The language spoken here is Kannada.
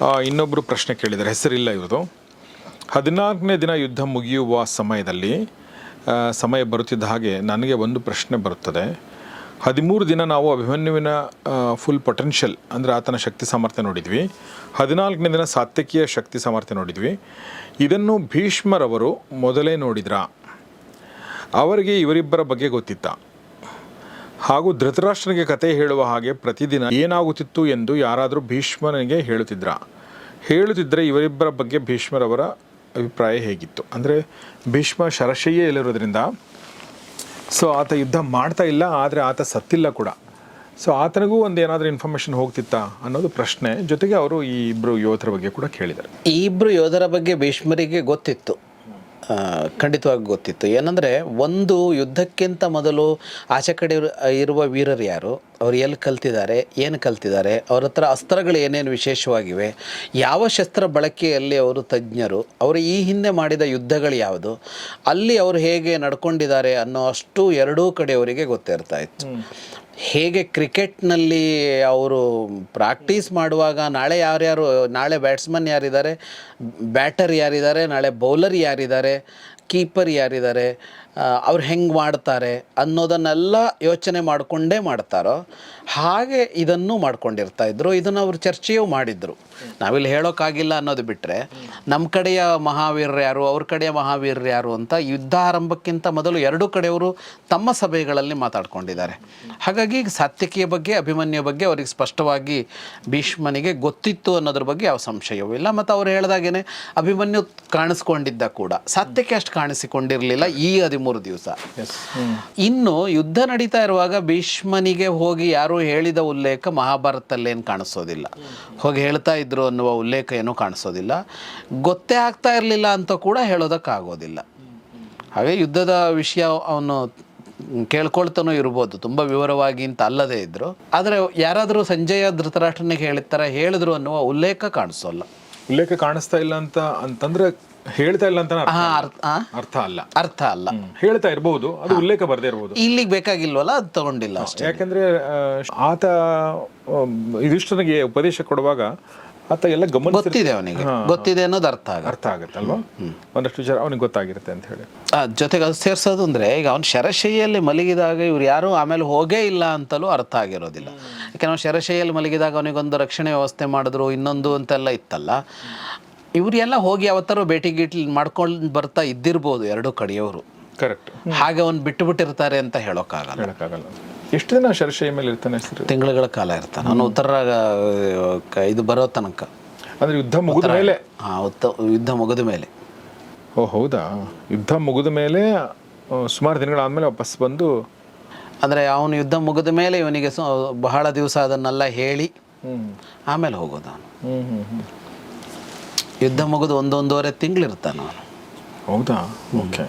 ಇನ್ನೊಬ್ಬರು ಪ್ರಶ್ನೆ ಕೇಳಿದ್ದಾರೆ. ಹೆಸರಿಲ್ಲ ಇವ್ರದ್ದು. ಹದಿನಾಲ್ಕನೇ ದಿನ ಯುದ್ಧ ಮುಗಿಯುವ ಸಮಯದಲ್ಲಿ ಸಮಯ ಬರುತ್ತಿದ್ದ ಹಾಗೆ ನನಗೆ ಒಂದು ಪ್ರಶ್ನೆ ಬರುತ್ತದೆ. ಹದಿಮೂರು ದಿನ ನಾವು ಅಭಿಮನ್ಯುವಿನ ಫುಲ್ ಪೊಟೆನ್ಷಿಯಲ್ ಅಂದರೆ ಆತನ ಶಕ್ತಿ ಸಾಮರ್ಥ್ಯ ನೋಡಿದ್ವಿ. ಹದಿನಾಲ್ಕನೇ ದಿನ ಸಾತ್ವಿಕಿಯ ಶಕ್ತಿ ಸಾಮರ್ಥ್ಯ ನೋಡಿದ್ವಿ. ಇದನ್ನು ಭೀಷ್ಮರವರು ಮೊದಲೇ ನೋಡಿದ್ರಾ? ಅವರಿಗೆ ಇವರಿಬ್ಬರ ಬಗ್ಗೆ ಗೊತ್ತಿತ್ತಾ? ಹಾಗೂ ಧೃತರಾಷ್ಟ್ರನಿಗೆ ಕತೆ ಹೇಳುವ ಹಾಗೆ ಪ್ರತಿದಿನ ಏನಾಗುತ್ತಿತ್ತು ಎಂದು ಯಾರಾದರೂ ಭೀಷ್ಮನಿಗೆ ಹೇಳುತ್ತಿದ್ರ? ಹೇಳುತ್ತಿದ್ದರೆ ಇವರಿಬ್ಬರ ಬಗ್ಗೆ ಭೀಷ್ಮರವರ ಅಭಿಪ್ರಾಯ ಹೇಗಿತ್ತು? ಅಂದರೆ ಭೀಷ್ಮ ಶರಶಯ್ಯೆಯಲ್ಲಿರೋದ್ರಿಂದ ಸೊ ಆತ ಯುದ್ಧ ಮಾಡ್ತಾ ಇಲ್ಲ, ಆದರೆ ಆತ ಸತ್ತಿಲ್ಲ ಕೂಡ. ಸೊ ಆತನಿಗೂ ಒಂದು ಏನಾದರೂ ಇನ್ಫಾರ್ಮೇಷನ್ ಹೋಗ್ತಿತ್ತಾ ಅನ್ನೋದು ಪ್ರಶ್ನೆ. ಜೊತೆಗೆ ಅವರು ಈ ಇಬ್ಬರು ಯೋಧರ ಬಗ್ಗೆ ಕೂಡ ಕೇಳಿದರು ಈ ಇಬ್ಬರು ಯೋಧರ ಬಗ್ಗೆ ಭೀಷ್ಮರಿಗೆ ಗೊತ್ತಿತ್ತು. ಖಂಡಿತವಾಗಿ ಗೊತ್ತಿತ್ತು. ಏನಂದರೆ ಒಂದು ಯುದ್ಧಕ್ಕಿಂತ ಮೊದಲು ಆಚೆ ಕಡೆ ಇರು- ಇರುವ ವೀರರು ಯಾರು? ಅವ್ರು ಎಲ್ಲಿ ಕಲ್ತಿದ್ದಾರೆ? ಏನು ಕಲ್ತಿದ್ದಾರೆ? ಅವ್ರ ಹತ್ರ ಅಸ್ತ್ರಗಳು ಏನೇನು ವಿಶೇಷವಾಗಿವೆ? ಯಾವ ಶಸ್ತ್ರ ಬಳಕೆಯಲ್ಲಿ ಅವರು ತಜ್ಞರು? ಅವರು ಈ ಹಿಂದೆ ಮಾಡಿದ ಯುದ್ಧಗಳು ಯಾವುದು? ಅಲ್ಲಿ ಅವರು ಹೇಗೆ ನಡ್ಕೊಂಡಿದ್ದಾರೆ ಅನ್ನೋ ಅಷ್ಟು ಎರಡೂ ಕಡೆಯವರಿಗೆ ಗೊತ್ತಿರ್ತಾ ಇತ್ತು. ಹೇಗೆ ಕ್ರಿಕೆಟ್ನಲ್ಲಿ ಅವರು ಪ್ರಾಕ್ಟೀಸ್ ಮಾಡುವಾಗ ನಾಳೆ ಯಾರ್ಯಾರು, ನಾಳೆ ಬ್ಯಾಟ್ಸ್ಮನ್ ಯಾರಿದ್ದಾರೆ, ಬ್ಯಾಟರ್ ಯಾರಿದ್ದಾರೆ, ನಾಳೆ ಬೌಲರ್ ಯಾರಿದ್ದಾರೆ, ಕೀಪರ್ ಯಾರಿದ್ದಾರೆ ಅವ್ರು ಹೆಂಗೆ ಮಾಡ್ತಾರೆ ಅನ್ನೋದನ್ನೆಲ್ಲ ಯೋಚನೆ ಮಾಡಿಕೊಂಡೇ ಮಾಡ್ತಾರೋ ಹಾಗೆ ಇದನ್ನು ಮಾಡ್ಕೊಂಡಿರ್ತಾ ಇದ್ರು, ಇದನ್ನು ಅವರು ಚರ್ಚೆಯೂ ಮಾಡಿದರು. ನಾವಿಲ್ಲಿ ಹೇಳೋಕ್ಕಾಗಿಲ್ಲ ಅನ್ನೋದು ಬಿಟ್ಟರೆ ನಮ್ಮ ಕಡೆಯ ಮಹಾವೀರರು ಯಾರು, ಅವ್ರ ಕಡೆಯ ಮಹಾವೀರರು ಯಾರು ಅಂತ ಯುದ್ಧ ಆರಂಭಕ್ಕಿಂತ ಮೊದಲು ಎರಡೂ ಕಡೆಯವರು ತಮ್ಮ ಸಭೆಗಳಲ್ಲಿ ಮಾತಾಡ್ಕೊಂಡಿದ್ದಾರೆ. ಹಾಗಾಗಿ ಸಾತ್ವಿಕಿಯ ಬಗ್ಗೆ ಅಭಿಮನ್ಯ ಬಗ್ಗೆ ಅವರಿಗೆ ಸ್ಪಷ್ಟವಾಗಿ ಭೀಷ್ಮನಿಗೆ ಗೊತ್ತಿತ್ತು ಅನ್ನೋದ್ರ ಬಗ್ಗೆ ಯಾವ ಸಂಶಯವೂ ಇಲ್ಲ. ಮತ್ತು ಅವ್ರು ಹೇಳ್ದಾಗೇನೆ ಅಭಿಮನ್ಯು ಕಾಣಿಸ್ಕೊಂಡಿದ್ದ ಕೂಡ. ಸಾತ್ಯಕ್ಕೆ ಅಷ್ಟು ಕಾಣಿಸಿಕೊಂಡಿರಲಿಲ್ಲ ಈ ದಿವಸ. ಇನ್ನು ಯುದ್ಧ ನಡೀತಾ ಇರುವಾಗ ಭೀಷ್ಮನಿಗೆ ಹೋಗಿ ಯಾರು ಹೇಳಿದ ಉಲ್ಲೇಖ ಮಹಾಭಾರತದಲ್ಲೇನು ಕಾಣಿಸೋದಿಲ್ಲ. ಹೋಗಿ ಹೇಳ್ತಾ ಇದ್ರು ಅನ್ನುವ ಉಲ್ಲೇಖ ಏನೂ ಕಾಣಿಸೋದಿಲ್ಲ. ಗೊತ್ತೇ ಆಗ್ತಾ ಇರಲಿಲ್ಲ ಅಂತ ಕೂಡ ಹೇಳೋದಕ್ಕಾಗೋದಿಲ್ಲ. ಹಾಗೆ ಯುದ್ಧದ ವಿಷಯ ಅವನು ಕೇಳ್ಕೊಳ್ತಾನೂ ಇರ್ಬೋದು. ತುಂಬ ವಿವರವಾಗಿ ಅಂತ ಅಲ್ಲದೇ ಇದ್ದರು ಆದರೆ ಯಾರಾದರೂ ಸಂಜಯ ಧೃತರಾಷ್ಟ್ರನಿಗೆ ಹೇಳಿದ ಥರ ಹೇಳಿದ್ರು ಅನ್ನುವ ಉಲ್ಲೇಖ ಕಾಣಿಸೋಲ್ಲ. ಉಲ್ಲೇಖ ಕಾಣಿಸ್ತಾ ಇಲ್ಲ ಅಂತ ಅಂತಂದ್ರೆ ಹೇಳ್ತಾ ಇಲ್ಲ ಅಂತ ಅರ್ಥ ಅಲ್ಲ. ಅರ್ಥ ಅಲ್ಲ. ಹೇಳ್ತಾ ಇರಬಹುದು ಅದು ಉಲ್ಲೇಖ ಬರದೇ ಇರಬಹುದು ಇಲ್ಲಿಗೆ ಬೇಕಾಗಿಲ್ವಲ್ಲ ಅದು ತಗೊಂಡಿಲ್ಲ ಅಷ್ಟೇ. ಯಾಕಂದ್ರೆ ಆತ ಇದಿಷ್ಟನಿಗೆ ಉಪದೇಶ ಕೊಡುವಾಗ ಆತ ಎಲ್ಲ ಗಮನ ಗೊತ್ತಿದೆ ಅವನಿಗೆ. ಗೊತ್ತಿದೆ ಅನ್ನೋದು ಅರ್ಥ ಆಗ ಅರ್ಥ ಆಗತ್ತಲ್ವಾ ಒಂದಷ್ಟು ವಿಚಾರ ಅವನಿಗೆ ಗೊತ್ತಾಗಿರುತ್ತೆ ಅಂತ ಹೇಳಿ. ಜೊತೆಗೆ ಅದು ಸೇರಿಸೋದು ಅಂದರೆ ಈಗ ಅವ್ನು ಶರಶೈಯಲ್ಲಿ ಮಲಗಿದಾಗ ಇವ್ರು ಯಾರು ಆಮೇಲೆ ಹೋಗೇ ಇಲ್ಲ ಅಂತಲೂ ಅರ್ಥ ಆಗಿರೋದಿಲ್ಲ. ಯಾಕಂದ್ರೆ ಅವ್ನು ಶರಶೈಯಲ್ಲಿ ಮಲಗಿದಾಗ ಅವನಿಗೊಂದು ರಕ್ಷಣೆ ವ್ಯವಸ್ಥೆ ಮಾಡಿದ್ರು ಇನ್ನೊಂದು ಅಂತೆಲ್ಲ ಇತ್ತಲ್ಲ. ಇವರೆಲ್ಲ ಹೋಗಿ ಯಾವತ್ತಾರು ಭೇಟಿ ಗೀಟಿ ಮಾಡ್ಕೊಂಡು ಬರ್ತಾ ಇದ್ದಿರ್ಬೋದು ಎರಡು ಕಡೆಯವರು. ಕರೆಕ್ಟ್ ಹಾಗೆ ಅವ್ನು ಬಿಟ್ಟು ಬಿಟ್ಟಿರ್ತಾರೆ ಅಂತ ಹೇಳೋಕ್ಕಾಗಲ್ಲ. ಹೇಳೋಕ್ಕಾಗಲ್ಲ. ಎಷ್ಟು ದಿನ ಶರಶಯ ಮೇಲೆ ಇರ್ತಾನೆ ತಿಂಗಳುಗಳ ಕಾಲ ಇರ್ತಾನೆ. ಅವನು ಉತ್ತರ ಇದು ಬರೋ ತನಕ. ಅಂದ್ರೆ ಯುದ್ಧ ಮುಗಿದ ಮೇಲೆ? ಹಾಂ ಉತ್ತ ಯುದ್ಧ ಮುಗಿದ ಮೇಲೆ. ಓ ಹೌದಾ? ಯುದ್ಧ ಮುಗಿದ ಮೇಲೆ ಸುಮಾರು ದಿನಗಳಾದ್ಮೇಲೆ ವಾಪಸ್ ಬಂದು? ಅಂದ್ರೆ ಅವನು ಯುದ್ಧ ಮುಗಿದ ಮೇಲೆ ಇವನಿಗೆ ಬಹಳ ದಿವಸ ಅದನ್ನೆಲ್ಲ ಹೇಳಿ ಆಮೇಲೆ ಹೋಗೋದು ಅವನು. ಹ್ಮ್ ಹ್ಮ್ ಹ್ಮ್. ಯುದ್ಧ ಮುಗಿದು ಒಂದೊಂದೂವರೆ ತಿಂಗಳಿರ್ತಾನೆ ಅವನು ಹೌದಾ? ಓಕೆ.